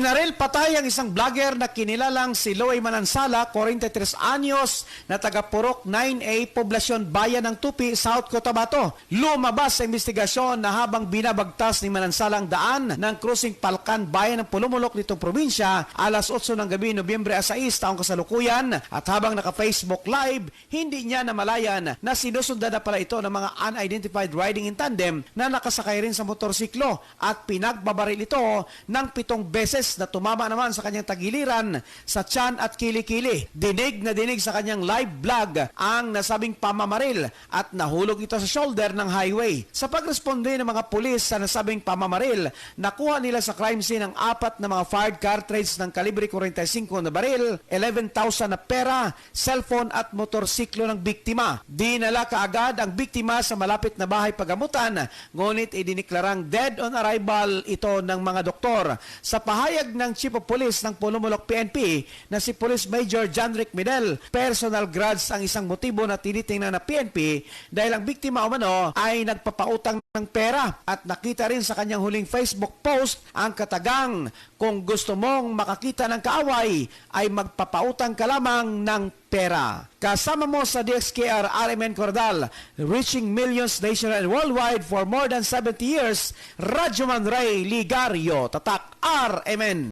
Binaril patay ang isang vlogger na kinilalang si Loey Manansala, 43 anyos, na taga Purok 9A, Poblasyon Bayan ng Tupi, South Cotabato. Lumabas sa investigasyon na habang binabagtas ni Manansala ang daan ng Cruising Palkan, Bayan ng Pulumulok nitong probinsya, alas 8 ng gabi, Nobyembre 6, taong kasalukuyan, at habang naka-Facebook Live, hindi niya namalayan na sinusundan na pala ito ng mga unidentified riding in tandem na nakasakay rin sa motorsiklo at pinagbabaril ito ng pitong beses na tumama naman sa kanyang tagiliran sa tiyan at kilikili. Dinig na dinig sa kanyang live vlog ang nasabing pamamaril at nahulog ito sa shoulder ng highway. Sa pagresponde ng mga pulis sa nasabing pamamaril, nakuha nila sa crime scene ang apat na mga fired cartridge ng kalibre 45 na baril, 11,000 na pera, cellphone at motorsiklo ng biktima. Dinala kaagad ang biktima sa malapit na bahay pagamutan, ngunit idiniklarang dead on arrival ito ng mga doktor. Sa pahayag ng Chief of Police ng Pulumulok PNP na si Police Major John Rick Midel, personal grudge ang isang motibo na tinitingnan na PNP dahil ang biktima umano ay nagpapautang ng pera at nakita rin sa kanyang huling Facebook post ang katagang kung gusto mong makakita ng kaaway ay magpapautang ka lamang ng pera. Kasama mo sa DXKR RMN Cordal, reaching millions nationwide and worldwide for more than 70 years, Radyo Man Ray Ligario, Tatak RMN.